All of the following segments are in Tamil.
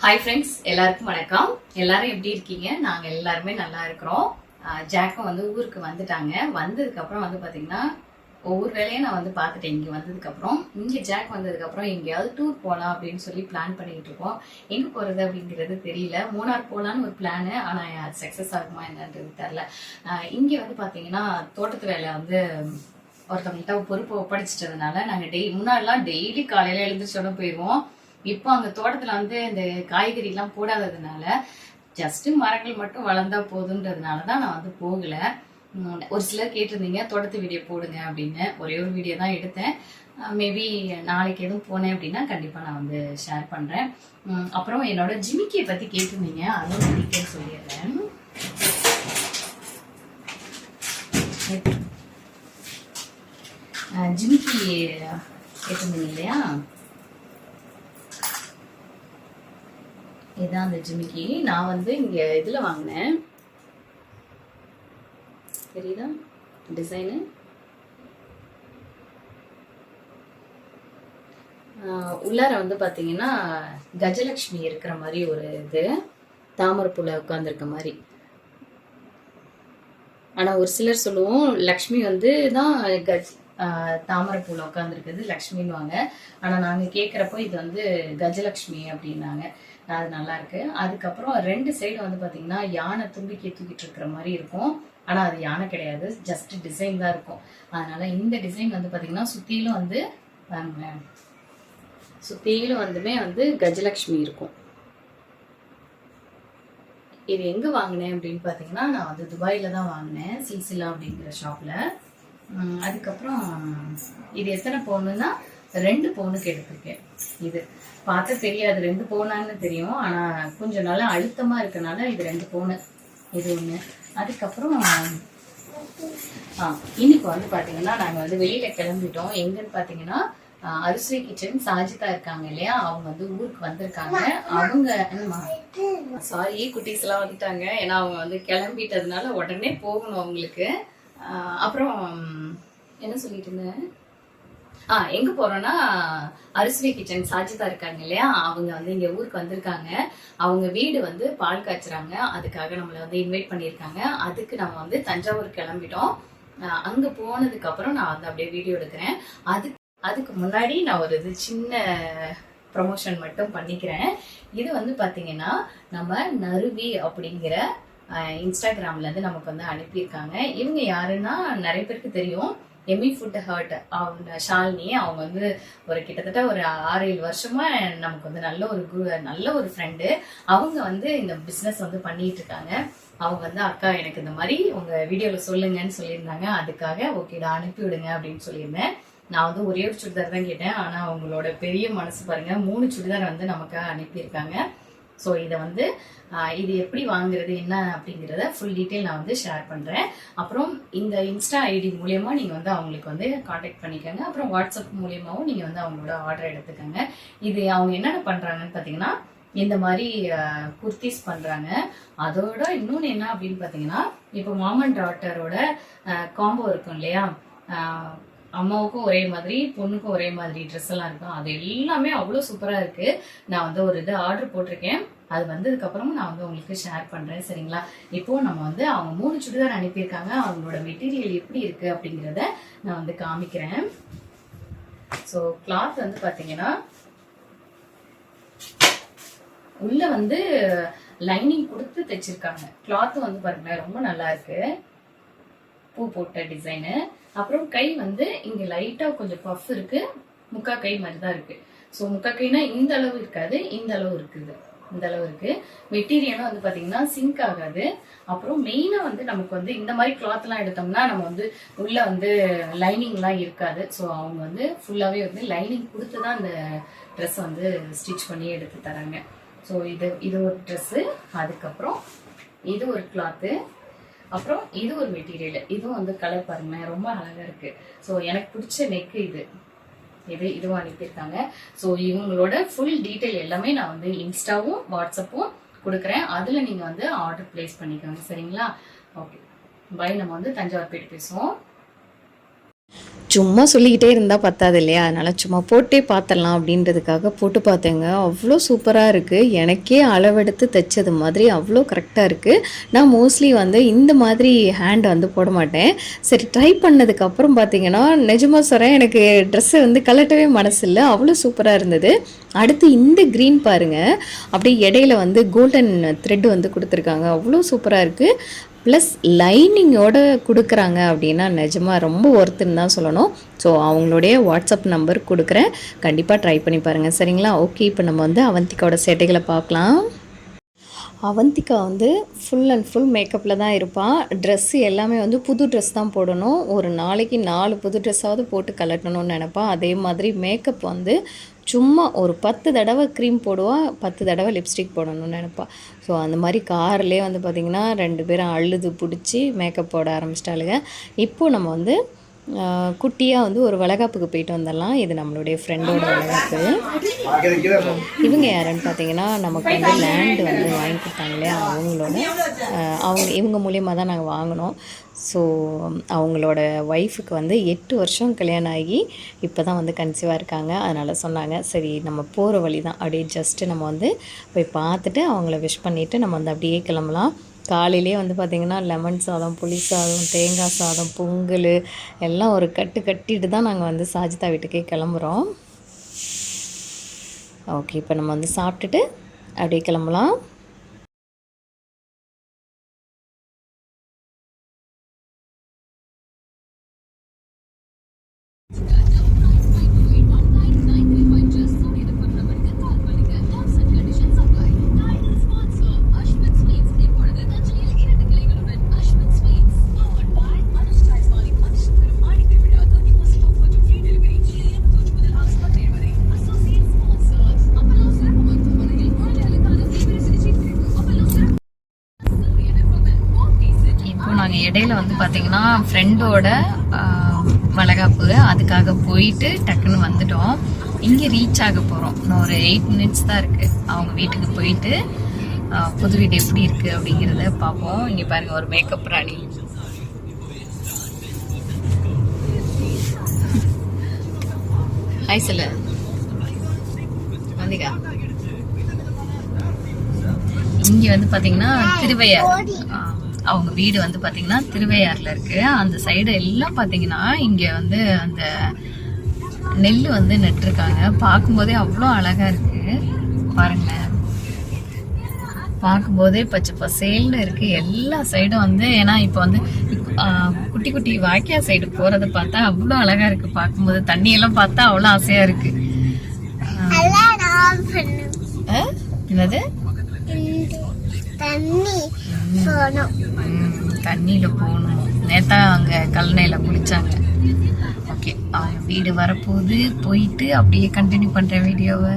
ஹாய் ஃப்ரெண்ட்ஸ் எல்லாருக்கும் வணக்கம். எல்லாரும் எப்படி இருக்கீங்க? நாங்கள் எல்லாருமே நல்லா இருக்கிறோம். ஆஹ் ஜாக்கும் வந்து ஊருக்கு வந்துட்டாங்க. வந்ததுக்கப்புறம் வந்து பார்த்தீங்கன்னா ஒவ்வொரு வேலையும் நான் வந்து பார்த்துட்டேன். இங்கே வந்ததுக்கப்புறம் இங்கே ஜாக் வந்ததுக்கப்புறம் எங்கேயாவது டூர் போகலாம் அப்படின்னு சொல்லி பிளான் பண்ணிட்டு இருக்கோம். எங்கே போகிறது அப்படிங்கிறது தெரியல. மூணார் போகலான்னு ஒரு பிளானு ஆனால் அது சக்ஸஸ் ஆகுமா என்னன்றது தெரில இங்கே வந்து பார்த்தீங்கன்னா தோட்டத்து வேலை வந்து ஒருத்தவங்கள்ட்ட பொறுப்பு ஒப்படைச்சிட்டதுனால நாங்கள் டெய் முன்னாடிலாம் டெய்லி காலையில் எழுந்திரிச்சோட போயிடுவோம் இப்போ அங்க தோட்டத்துல வந்து இந்த காய்கறி எல்லாம் போடாததுனால ஜஸ்ட் மரங்கள் மட்டும் வளர்ந்தா போதுன்றதுனால தான் நான் வந்து போகல. ஒரு சிலர் கேட்டிருந்தீங்க தோட்டத்து வீடியோ போடுங்க அப்படின்னு. ஒரே ஒரு வீடியோ தான் எடுத்தேன். மேபி நாளைக்கு எதுவும் போனேன் அப்படின்னா கண்டிப்பா நான் வந்து ஷேர் பண்றேன். அப்புறம் என்னோட ஜிமிக்கியை பத்தி கேட்டிருந்தீங்க. அதுவும் டீட்டெயில் சொல்லிடுறேன். ஜிமிக்கி கேட்டிருந்தீங்க இல்லையா? இதுதான் அந்த ஜிமிக்கி. நான் வந்து இங்கே இதில் வாங்கினேன். தெரியுதா? டிசைனு? உள்ளார வந்து பார்த்தீங்கன்னா கஜலட்சுமி இருக்கிற மாதிரி ஒரு இது. தாமரைப்பூல உட்காந்துருக்க மாதிரி. ஆனால் ஒரு சிலர் சொல்லுவோம் லக்ஷ்மி வந்து தான் கஜ் தாமரைப்பூவில் உட்காந்துருக்குது லக்ஷ்மின்னுவாங்க. ஆனால் நாங்கள் கேட்குறப்போ இது வந்து கஜலக்ஷ்மி அப்படின்னாங்க. அது நல்லா இருக்கு அதுக்கப்புறம் ரெண்டு சைடு வந்து பார்த்தீங்கன்னா யானை தும்பிக்கை தூக்கிட்டு இருக்கிற மாதிரி இருக்கும். ஆனா அது யானை கிடையாது. ஜஸ்ட் டிசைன் தான் இருக்கும். அதனால இந்த டிசைன் வந்து பார்த்தீங்கன்னா சுத்தியிலும் வந்து பாருங்களேன் சுத்தியிலும் வந்துமே வந்து கஜலட்சுமி இருக்கும். இது எங்கே வாங்கினேன் அப்படின்னு பார்த்தீங்கன்னா நான் வந்து துபாயில் தான் வாங்கினேன் சில்சிலா அப்படிங்கிற ஷாப்பில் அதுக்கப்புறம் இது எத்தனை பவுனுன்னா ரெண்டு பவுனுக்கு எடுத்திருக்கேன். இது பார்த்தா தெரியாது ரெண்டு பவுனான்னு தெரியும். ஆனால் கொஞ்சம் நல்லா அழுத்தமாக இருக்கனால இது ரெண்டு பவுனு இது ஒன்று அதுக்கப்புறம் ஆ இன்னைக்கு வந்து பார்த்தீங்கன்னா நாங்கள் வந்து வெளியில் கிளம்பிட்டோம். எங்கன்னு பார்த்தீங்கன்னா அரிசி கிச்சன் சாஜிதா இருக்காங்க இல்லையா? அவங்க வந்து ஊருக்கு வந்திருக்காங்க. அவங்க சாரி குட்டீஸ் எல்லாம் வந்துட்டாங்க. ஏன்னா அவங்க வந்து கிளம்பிட்டதுனால உடனே போகணும் அவங்களுக்கு. அப்புறம் என்ன சொல்லிட்டு இருந்தேன்? ஆ எங்க போறோம்னா அரிசி கிச்சன் சாஜிதா இருக்காங்க இல்லையா? அவங்க வந்து இங்க ஊருக்கு வந்திருக்காங்க. அவங்க வீடு வந்து பால் காய்ச்சுறாங்க. அதுக்காக நம்மளை வந்து இன்வைட் பண்ணியிருக்காங்க. அதுக்கு நம்ம வந்து தஞ்சாவூர் கிளம்பிட்டோம். அங்க போனதுக்கு அப்புறம் நான் வந்து அப்படியே வீடியோ எடுக்கிறேன். அது அதுக்கு முன்னாடி நான் ஒரு இது சின்ன ப்ரமோஷன் மட்டும் பண்ணிக்கிறேன். இது வந்து பாத்தீங்கன்னா நம்ம நருவி அப்படிங்கிற இன்ஸ்டாகிராம்ல இருந்து நமக்கு வந்து அனுப்பியிருக்காங்க. இவங்க யாருன்னா நிறைய பேருக்கு தெரியும். எமி ஃபுட் ஹர்ட் அவங்க ஷாலினி அவங்க வந்து ஒரு கிட்டத்தட்ட ஒரு ஆறு ஏழு வருஷமா நமக்கு வந்து நல்ல ஒரு குரு நல்ல ஒரு ஃப்ரெண்டு அவங்க வந்து இந்த பிஸ்னஸ் வந்து பண்ணிட்டு இருக்காங்க. அவங்க வந்து அக்கா எனக்கு இந்த மாதிரி உங்க வீடியோல சொல்லுங்கன்னு சொல்லியிருந்தாங்க. அதுக்காக ஓகேடா அனுப்பி விடுங்க அப்படின்னு சொல்லியிருந்தேன். நான் வந்து ஒரே ஒரு சுடிதார் தான் கேட்டேன். ஆனா அவங்களோட பெரிய மனசு பாருங்க மூணு சுடிதார் வந்து நமக்கு அனுப்பியிருக்காங்க. ஸோ இதை வந்து இது எப்படி வாங்குறது என்ன அப்படிங்கிறத ஃபுல் டீட்டெயில் நான் வந்து ஷேர் பண்ணுறேன் அப்புறம் இந்த இன்ஸ்டா ஐடி மூலயமா நீங்கள் வந்து அவங்களுக்கு வந்து காண்டாக்ட் பண்ணிக்கோங்க. அப்புறம் வாட்ஸ்அப் மூலியமாகவும் நீங்கள் வந்து அவங்களோட ஆர்டர் எடுத்துக்கோங்க. இது அவங்க என்னென்ன பண்ணுறாங்கன்னு பார்த்தீங்கன்னா இந்த மாதிரி குர்த்திஸ் பண்ணுறாங்க அதோட இன்னொன்று என்ன அப்படின்னு பார்த்தீங்கன்னா இப்போ மாமன் டாட்டரோட காம்போ இருக்கும் இல்லையா? அம்மாவுக்கும் ஒரே மாதிரி பொண்ணுக்கும் ஒரே மாதிரி ட்ரெஸ் எல்லாம் இருக்கும். அது எல்லாமே அவ்வளோ சூப்பராக இருக்கு. நான் வந்து ஒரு இது ஆர்டர் போட்டிருக்கேன். அது வந்ததுக்கப்புறமும் நான் வந்து உங்களுக்கு ஷேர் பண்ணுறேன் சரிங்களா? இப்போ நம்ம வந்து அவங்க மூணு சுடிதார் அனுப்பியிருக்காங்க. அவங்களோட மெட்டீரியல் எப்படி இருக்கு அப்படிங்கிறத நான் வந்து காமிக்கிறேன். ஸோ கிளாத் வந்து பார்த்தீங்கன்னா உள்ள வந்து லைனிங் கொடுத்து தைச்சிருக்காங்க. கிளாத் வந்து பாருங்களேன் ரொம்ப நல்லா இருக்கு. பூ போட்ட டிசைனு அப்புறம் கை வந்து இங்க லைட்டா கொஞ்சம் பஃப் இருக்கு. முக்கா கை மாதிரி தான் இருக்கு. ஸோ முக்கா கைனா இந்த அளவு இருக்காது இந்த அளவு இருக்குது. இந்த அளவு இருக்கு. மெட்டீரியலும் வந்து பாத்தீங்கன்னா சிங்க் ஆகாது. அப்புறம் மெயினா வந்து நமக்கு வந்து இந்த மாதிரி கிளாத் எல்லாம் எடுத்தோம்னா நம்ம வந்து உள்ள வந்து லைனிங் எல்லாம் இருக்காது. ஸோ அவங்க வந்து ஃபுல்லாவே வந்து லைனிங் கொடுத்து தான் அந்த ட்ரெஸ் வந்து ஸ்டிச் பண்ணி எடுத்து தராங்க. ஸோ இது இது ஒரு ட்ரெஸ்ஸு அதுக்கப்புறம் இது ஒரு கிளாத்து அப்புறம் இது ஒரு மெட்டீரியல் இதுவும் வந்து கலர் பாருங்களேன் ரொம்ப அழகாக இருக்கு. ஸோ எனக்கு பிடிச்ச நெக் இது. இது இதுவும் அனுப்பியிருக்காங்க. ஸோ இவங்களோட ஃபுல் டீட்டெயில் எல்லாமே நான் வந்து இன்ஸ்டாவும் வாட்ஸ்அப்பும் கொடுக்குறேன். அதில் நீங்கள் வந்து ஆர்டர் பிளேஸ் பண்ணிக்கோங்க சரிங்களா? ஓகே பை நம்ம வந்து தஞ்சாவூர் போயிட்டு பேசுவோம். சும்மா சொல்லிக்கிட்டே இருந்தால் பத்தாது இல்லையா அதனால் சும்மா போட்டே பார்த்துடலாம் அப்படின்றதுக்காக போட்டு பார்த்தேங்க அவ்வளோ சூப்பராக இருக்குது எனக்கே அளவெடுத்து தைச்சது மாதிரி அவ்வளோ கரெக்டாக இருக்குது நான் மோஸ்ட்லி வந்து இந்த மாதிரி ஹேண்ட் வந்து போட மாட்டேன். சரி ட்ரை பண்ணதுக்கப்புறம் பார்த்தீங்கன்னா நிஜமாக சொல்கிறேன் எனக்கு ட்ரெஸ்ஸை வந்து கலட்டவே மனசு இல்லை அவ்வளோ சூப்பராக இருந்தது. அடுத்து இந்த க்ரீன் பாருங்கள் அப்படியே இடையில வந்து கோல்டன் த்ரெட் வந்து கொடுத்துருக்காங்க. அவ்வளோ சூப்பராக இருக்குது ப்ளஸ் லைனிங்கோட கொடுக்குறாங்க அப்படின்னா நிஜமாக ரொம்ப ஒர்த்துன்னு தான் சொல்லணும். ஸோ அவங்களுடைய வாட்ஸ்அப் நம்பர் கொடுக்குறேன். கண்டிப்பாக ட்ரை பண்ணி பாருங்கள் சரிங்களா? ஓகே இப்போ நம்ம வந்து அவந்திக்காவோட சேட்டைகளை பார்க்கலாம். அவந்திகா வந்து ஃபுல் அண்ட் ஃபுல் மேக்கப்பில் தான் இருப்பாள் ட்ரெஸ்ஸு எல்லாமே வந்து புது ட்ரெஸ் தான் போடணும். ஒரு நாளைக்கு நாலு புது ட்ரெஸ்ஸாவது போட்டு கலட்டணும்னு நினப்பா. அதே மாதிரி மேக்கப் வந்து சும்மா ஒரு பத்து தடவை க்ரீம் போடுவா பத்து தடவை லிப்ஸ்டிக் போடணும்னு நினப்பா. ஸோ அந்த மாதிரி கார்லேயே வந்து பார்த்திங்கன்னா ரெண்டு பேரும் அழுது பிடிச்சி மேக்கப் போட ஆரம்பிச்சிட்டாளுங்க. இப்போது நம்ம வந்து குட்டியாக வந்து ஒரு வளகாப்புக்கு போயிட்டு வந்துடலாம். இது நம்மளுடைய ஃப்ரெண்டோட வளகாப்பு. இவங்க யாருன்னு பார்த்தீங்கன்னா நமக்கு வந்து லேண்டு வந்து வாங்கி கொடுத்தாங்களே இல்லையா? அவங்களோட அவங்க இவங்க மூலியமாக தான் நாங்கள் வாங்கினோம். ஸோ அவங்களோட ஒய்ஃபுக்கு வந்து எட்டு வருஷம் கல்யாணம் ஆகி இப்போ தான் வந்து கன்சீவாக இருக்காங்க. அதனால் சொன்னாங்க சரி நம்ம போகிற வழி தான் அப்படியே ஜஸ்ட்டு நம்ம வந்து போய் பார்த்துட்டு அவங்கள விஷ் பண்ணிவிட்டு நம்ம வந்து அப்படியே கிளம்பலாம். காலையிலே வந்து பார்த்திங்கன்னா லெமன் சாதம் புளி சாதம் தேங்காய் சாதம் பொங்கல் எல்லாம் ஒரு கட்டு கட்டிட்டு தான் நாங்கள் வந்து சாஜிதா வீட்டுக்கே கிளம்புறோம். ஓகே இப்போ நம்ம வந்து சாப்பிட்டுட்டு அப்படியே கிளம்பலாம். இடையில வந்து பார்த்தீங்கன்னா ஃப்ரெண்டோட வளகாப்பு. அதுக்காக போயிட்டு டக்குன்னு வந்துட்டோம். இங்கே ரீச் ஆக போகிறோம் இன்னும் ஒரு எயிட் மினிட்ஸ் தான் இருக்குது அவங்க வீட்டுக்கு போயிட்டு புது வீடு எப்படி இருக்குது அப்படிங்கிறத பார்ப்போம். இங்கே பாருங்க ஒரு மேக்கப் ராணி. ஹாய் சில வந்திகா. இங்க வந்து பாத்தீங்கன்னா திருவையார் அவங்க வீடு வந்து பாத்தீங்கன்னா திருவையாறுல இருக்கு. அந்த சைடு எல்லாம் பாத்தீங்கன்னா இங்க வந்து அந்த நெல் வந்து நட்டிருக்காங்க. பார்க்கும்போதே அவ்வளோ அழகா இருக்கு. பாருங்க பார்க்கும்போதே பச்சை பசேல்னு இருக்கு. எல்லா சைடும் வந்து ஏன்னா இப்போ வந்து குட்டி குட்டி வாய்க்கா சைடு போறத பார்த்தா அவ்வளோ அழகா இருக்கு பார்க்கும்போது. தண்ணி எல்லாம் பார்த்தா அவ்வளோ ஆசையா இருக்கு. ஆ? என்னது? தண்ணி. தண்ணியில போகணும். நேத்தா அங்க கல்லணையில குளிச்சாங்க. ஓகே அவங்க வீடு வரப்போகுது. போயிட்டு அப்படியே கண்டினியூ பண்ற வீடியோவை.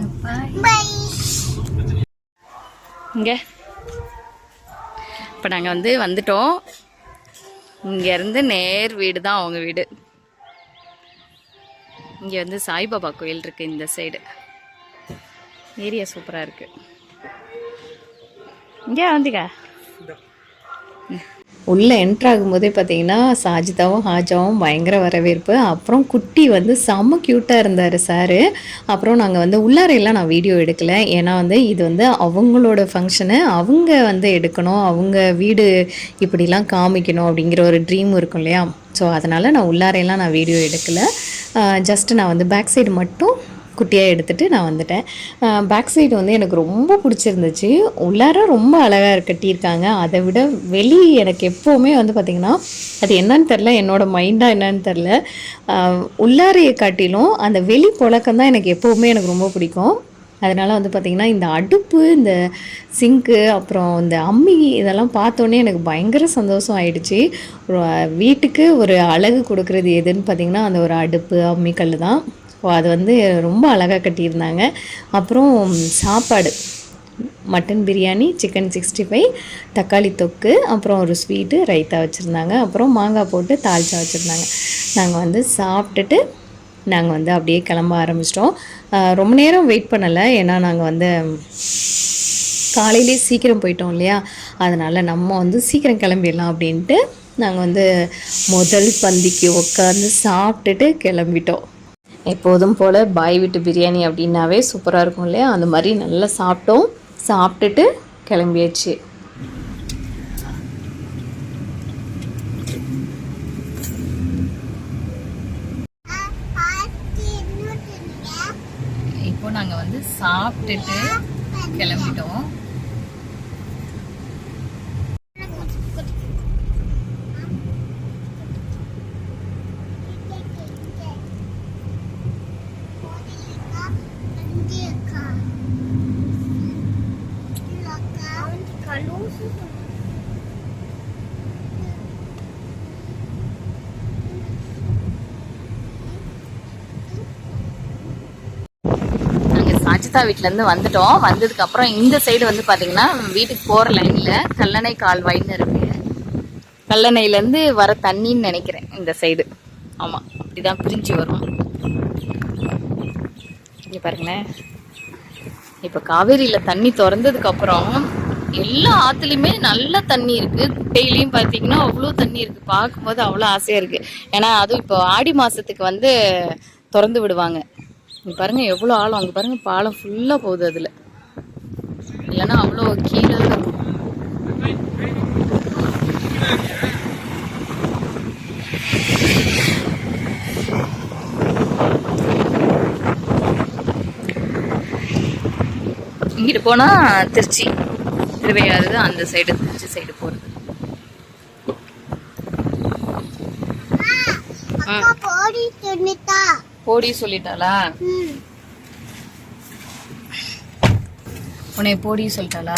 இங்க. இப்போ நாங்கள் வந்து வந்துட்டோம். இங்கேருந்து நேர் வீடு தான் அவங்க வீடு. இங்கே வந்து சாய்பாபா கோயில் இருக்கு இந்த சைடு ஏரியா சூப்பராக இருக்கு. இங்கே வந்தீங்க உள்ளே என்ட்ரு ஆகும்போதே பார்த்தீங்கன்னா சாஜிதாவும் ஹாஜாவும் பயங்கர வரவேற்பு. அப்புறம் குட்டி வந்து செம்ம க்யூட்டாக இருந்தார் சாரு. அப்புறம் நாங்கள் வந்து உள்ளாரையெல்லாம் நான் வீடியோ எடுக்கலை. ஏன்னா வந்து இது வந்து அவங்களோட ஃபங்க்ஷனு அவங்க வந்து எடுக்கணும். அவங்க வீடு இப்படிலாம் காமிக்கணும் அப்படிங்கிற ஒரு ட்ரீம் இருக்கும் இல்லையா? ஸோ அதனால் நான் உள்ளாரையெல்லாம் நான் வீடியோ எடுக்கலை. ஜஸ்ட் நான் வந்து பேக் சைடு மட்டும் குட்டியாக எடுத்துகிட்டு நான் வந்துட்டேன். பேக் சைடு வந்து எனக்கு ரொம்ப பிடிச்சிருந்துச்சு. உள்ளார ரொம்ப அழகாக கட்டியிருக்காங்க. அதை விட வெளி எனக்கு எப்போவுமே வந்து பார்த்திங்கன்னா அது என்னன்னு தெரில என்னோட மைண்டாக என்னன்னு தெரில உள்ளாரையை காட்டிலும் அந்த வெளி புழக்கம் தான் எனக்கு எப்போவுமே எனக்கு ரொம்ப பிடிக்கும். அதனால் வந்து பார்த்திங்கன்னா இந்த அடுப்பு இந்த சிங்க்கு அப்புறம் இந்த அம்மி இதெல்லாம் பார்த்தோன்னே எனக்கு பயங்கர சந்தோஷம் ஆயிடுச்சு. வீட்டுக்கு ஒரு அழகு கொடுக்குறது எதுன்னு பார்த்திங்கன்னா அந்த ஒரு அடுப்பு அம்மிக்கல் தான். அது வந்து ரொம்ப அழகாக கட்டியிருந்தாங்க. அப்புறம் சாப்பாடு. Mutton biryani chicken sixty five தக்காளி தொக்கு அப்புறம் ஒரு ஸ்வீட்டு ரைத்தா வச்சுருந்தாங்க. அப்புறம் மாங்காய் போட்டு தாளிச்சா வச்சுருந்தாங்க. நாங்கள் வந்து சாப்பிட்டுட்டு நாங்கள் வந்து அப்படியே கிளம்ப ஆரம்பிச்சிட்டோம். ரொம்ப நேரம் வெயிட் பண்ணலை. ஏன்னா நாங்கள் வந்து காலையிலே சீக்கிரம் போயிட்டோம் இல்லையா? அதனால் நம்ம வந்து சீக்கிரம் கிளம்பிடலாம் அப்படின்ட்டு நாங்கள் வந்து முதல் பந்திக்கு உட்காந்து சாப்பிட்டுட்டு கிளம்பிட்டோம். எப்போதும் போல் பாய் வீட்டு பிரியாணி அப்படின்னாவே சூப்பராக இருக்கும் இல்லையா? அந்த மாதிரி நல்லா சாப்பிட்டோம். சாப்பிட்டுட்டு கிளம்பியாச்சு. இப்போ நாங்கள் வந்து சாப்பிட்டுட்டு கிளம்பிட்டோம். நாங்க வீட்டிலேருந்து வந்துட்டோம். வந்ததுக்கப்புறம் இந்த சைடு வந்து பார்த்திங்கன்னா வீட்டுக்கு போகிற லைனில் கல்லணை கால்வாய்ன்னு இருக்குது கல்லணையிலேருந்து வர தண்ணின்னு நினைக்கிறேன் இந்த சைடு ஆமா அப்படிதான் பிரிஞ்சு வரும். இங்கே பாருங்களேன். இப்போ காவேரியில் தண்ணி திறந்ததுக்கப்புறம் எல்லா ஆற்றுலையுமே நல்ல தண்ணி இருக்குது குட்டையிலயும் பார்த்தீங்கன்னா அவ்வளோ தண்ணி இருக்குது பார்க்கும்போது அவ்வளோ ஆசையாக இருக்குது ஏன்னா அதுவும் இப்போ ஆடி மாதத்துக்கு வந்து திறந்து விடுவாங்க. இங்கே பாருங்க எவ்வளோ ஆழம். அங்கே பாருங்க பாலம் ஃபுல்லாக போகுது அதில். இல்லைன்னா அவ்வளோ கீழே இருக்கும் இங்கிட்டு போனா திருச்சி திருவையாறு அந்த சைடு திருச்சி சைடு போறது. போடி துணித்தா போடி சொல்லிட்டாளா? உன்னை போடி சொல்லிட்டாளா?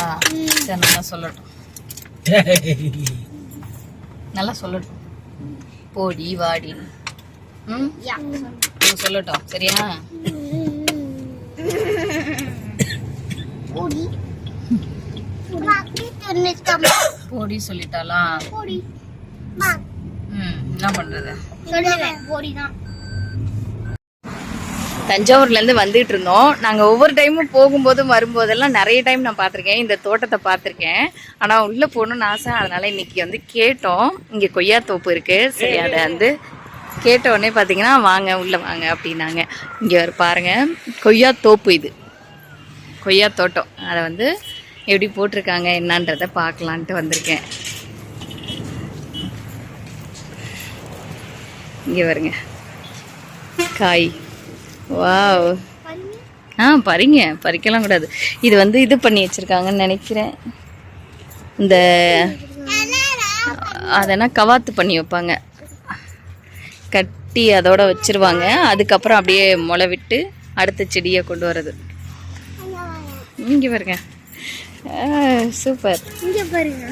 சரி நல்லா சொல்லட்டும். நல்லா சொல்லட்டும். போடி வாடி. ம்? சொல்லட்டும் சரியா? போடி. சொல்லிட்டாளா? போடி. மா என்ன பண்றது? போடி தான் தஞ்சாவூர்லேருந்து வந்துட்டு இருந்தோம். நாங்கள் ஒவ்வொரு டைமும் போகும்போதும் வரும்போதெல்லாம் நிறைய டைம் நான் பார்த்துருக்கேன். இந்த தோட்டத்தை பார்த்துருக்கேன். ஆனால் உள்ளே போகணும்னு ஆசை. அதனால் இன்னைக்கு வந்து கேட்டோம். இங்கே கொய்யா தோப்பு இருக்குது சரி அதை வந்து கேட்ட உடனே பார்த்தீங்கன்னா வாங்க உள்ளே வாங்க அப்படின்னாங்க. இங்கே ஒரு பாருங்கள் கொய்யா தோப்பு இது. கொய்யா தோட்டம். அதை வந்து எப்படி போட்டிருக்காங்க என்னன்றதை பார்க்கலான்ட்டு வந்திருக்கேன். இங்கே வருங்க காய். வாவ். ஆ பறிங்க. பறிக்கலாம் கூடாது. இது வந்து இது பண்ணி வச்சிருக்காங்கன்னு நினைக்கிறேன். இந்த அதென்னா கவாத்து பண்ணி வைப்பாங்க. கட்டி அதோட வச்சிருவாங்க. அதுக்கப்புறம் அப்படியே முளை விட்டு அடுத்த செடியை கொண்டு வர்றது. இங்கே பாருங்க. சூப்பர். இங்க பாருங்க.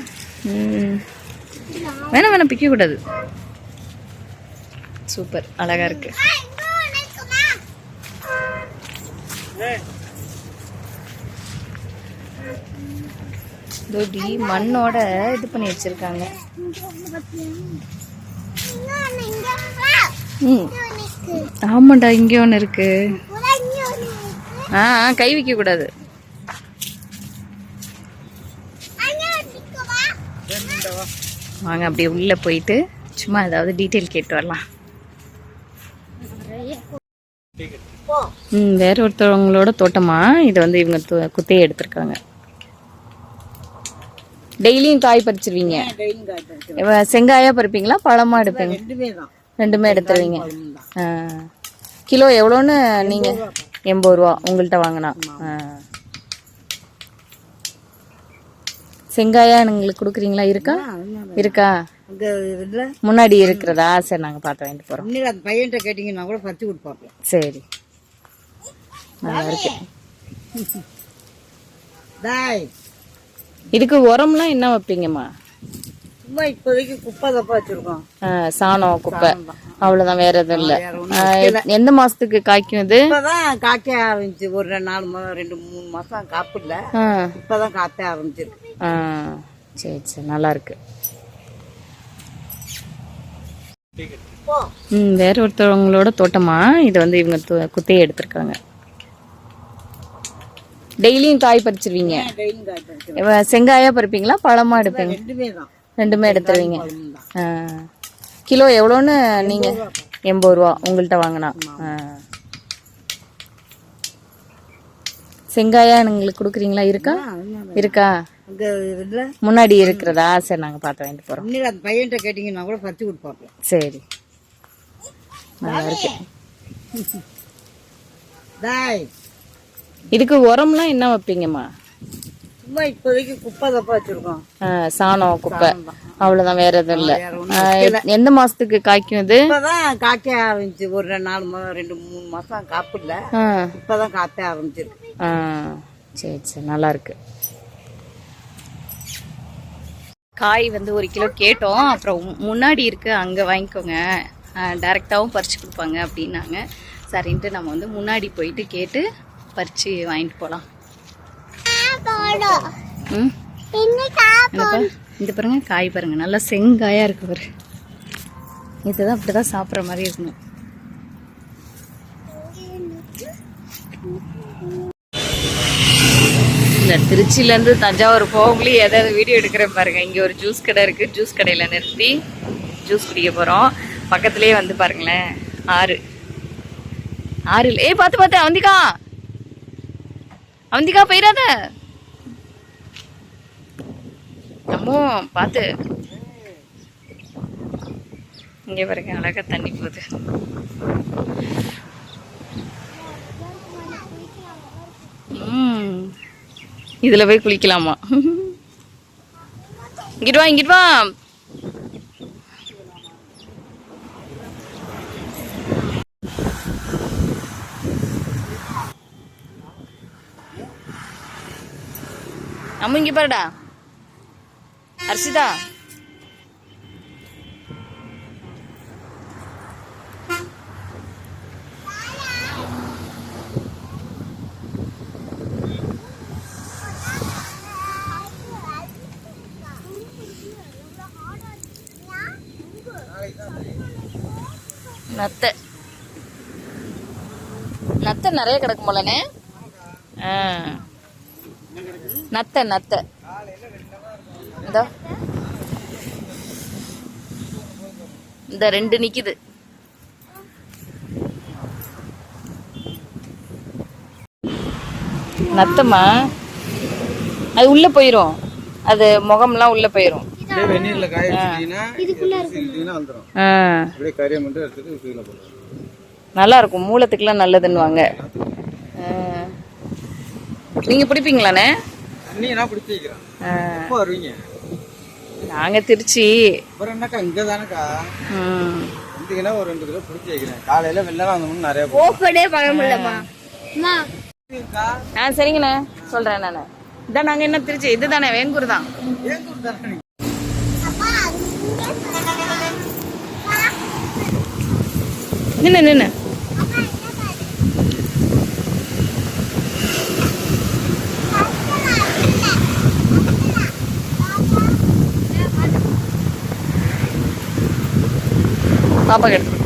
வேணாம் வேணாம் பிக்க கூடாது சூப்பர். அழகா இருக்கு. தொடி மண்ணோட இது பண்ணி வச்சிருக்காங்க. ம். ஆமாண்டா இங்கே ஒன்று இருக்கு. ஆ கை வைக்க கூடாது. வாங்க அப்படியே உள்ள போயிட்டு சும்மா ஏதாவது டீட்டெயில் கேட்டு வரலாம். ம் வேற ஒருத்தவங்களோட தோட்டமா? இது வந்து இவங்க குத்தையை எடுத்திருக்காங்க. டெய்லியும் காய் பறிச்சிருவீங்க? செங்காயா பறிப்பீங்களா? பழமா எடுப்பீங்க? ரெண்டுமே எடுத்துருவீங்க. கிலோ எவ்வளோன்னு நீங்க? எண்பது ரூபா உங்கள்கிட்ட வாங்கினா. செங்காயா எங்களுக்கு கொடுக்குறீங்களா? இருக்கா? இருக்கா? முன்னாடி இருக்கிறதா? சரி நாங்க பார்த்து வாங்கிட்டு அந்த பையன்கிட்ட கேட்டிங்கன்னா கூட பறிச்சு கொடுப்பாப்ல. சரி. நல்லா இருக்கு இதுக்கு உரம்லாம் என்ன வைப்பீங்கம்மா? சும்மா இப்போதைக்கு குப்பை தப்பா வச்சிருக்கோம். சாணம் குப்பை. அவ்வளவுதான் வேற எதுவும் இல்ல. எந்த மாசத்துக்கு காய்க்கும் இது? இப்பதான் காய்க்க ஆரம்பிச்சு ஒரு ரெண்டு நாலு மா- ரெண்டு மூணு மாசம் காப்பு இல்ல இப்பதான் காத்த ஆரம்பிச்சிருக்கு. சரி சரி நல்லா இருக்கு வேற ஒருத்தவங்களோட தோட்டமா? இது வந்து இவங்க குத்தையை எடுத்திருக்காங்க. டெய்லியும் காய் பறிச்சிருவீங்க. செங்காயா பறிப்பீங்களா? பழமா எடுப்பீங்க? ரெண்டுமே எடுத்துருவீங்க. கிலோ எவ்வளோன்னு நீங்கள் எண்பது ரூபா உங்கள்கிட்ட வாங்கினா. செங்காயா எங்களுக்கு கொடுக்குறீங்களா? இருக்கா? இருக்கா? முன்னாடி இருக்கிறதா? சரி நாங்கள் பார்த்து வாங்கிட்டு போகிறோம் அந்த பையன்கிட்ட கேட்டிங்கன்னா கூட பறிச்சு கொடுப்பாங்க சரி. நல்லா இருக்கு. இதுக்கு உரம்லாம் என்ன வைப்பீங்கம்மா? சும்மா இப்போதைக்கு குப்பை தப்பா வச்சுருக்கோம். சாணம் குப்பை. அவ்வளோதான் வேற எதுவும் இல்லை. எந்த மாசத்துக்கு காய்க்கும் இது? இப்போதான் காய்க்க ஆரம்பிச்சு ஒரு ரெண்டு நாலு மா ரெண்டு மூணு மாதம் காப்பில்ல ஆ. இப்போதான் காய்க்க ஆரம்பிச்சிருக்கு. சரி சரி நல்லா இருக்கு. காய் வந்து ஒரு கிலோ கேட்டோம். அப்புறம் முன்னாடி இருக்கு அங்கே வாங்கிக்கோங்க. டைரெக்டாகவும் பறிச்சு கொடுப்பாங்க அப்படின்னாங்க. சரின்ட்டு நம்ம வந்து முன்னாடி போயிட்டு கேட்டு பறிச்சு வாங்கிட்டு போகலாம் இந்த பாரு- இந்த பாருங்க காய் பாருங்க. நல்லா செங்காயா இருக்கு பாரு. இதுதான் அப்படிதான் சாப்பிட்ற மாதிரி இருக்கணும். இல்லை திருச்சியிலேருந்து தஞ்சாவூர் போகக்குள்ளே ஏதாவது வீடியோ எடுக்கிறேன் பாருங்க. இங்கே ஒரு ஜூஸ் கடை இருக்கு. ஜூஸ் கடையில் நிறுத்தி ஜூஸ் குடிக்க போகிறோம் பக்கத்துலேயே வந்து பாருங்களேன் ஆறு. ஆறு இல்லை ஏய் பார்த்து பார்த்து அவந்திகா! அவந்திக்கா போயிடாத. அம்மோ பார்த்து இங்கே பாருங்க அழகாக தண்ணி போகுது. இதில் போய் குளிக்கலாமா? இங்கிட்டு வா இங்கிட்டு வா. அம்மு இங்கே பாருடா அர்ஷிதா நத்தை. நத்தை நிறைய கிடக்கும் போலனே ஆ. நத்தை நத்தை. இதோ இந்த ரெண்டு நிக்குது. நத்தமா அது உள்ள போயிரும். அது முகம்லாம் உள்ள போடுவோம் நல்லா இருக்கும். மூலத்துக்குலாம் நல்லதுன்னுவாங்க. ஆ. நீங்க பிடிப்பீங்களாண்ணே நான் பிடிச்சி எப்போ வருவீங்க? நாங்க திருச்சி. அப்புறம் என்னக்கா இங்கே தானேக்கா? ஒரு ரெண்டு கிலோ பிடிச்சி வைக்கிறேன். காலையில வெள்ளலாம் வந்தோம்னு நிறைய. ஓப்பனே பண்ண முடியலம்மா? ஆ சரிங்கண்ணே. சொல்றேன் நானு. இதான் நாங்க என்ன திருச்சி. இதுதானே வேங்கூர் தான்? நின்று நின்று பாப்பாக்கு எடுத்து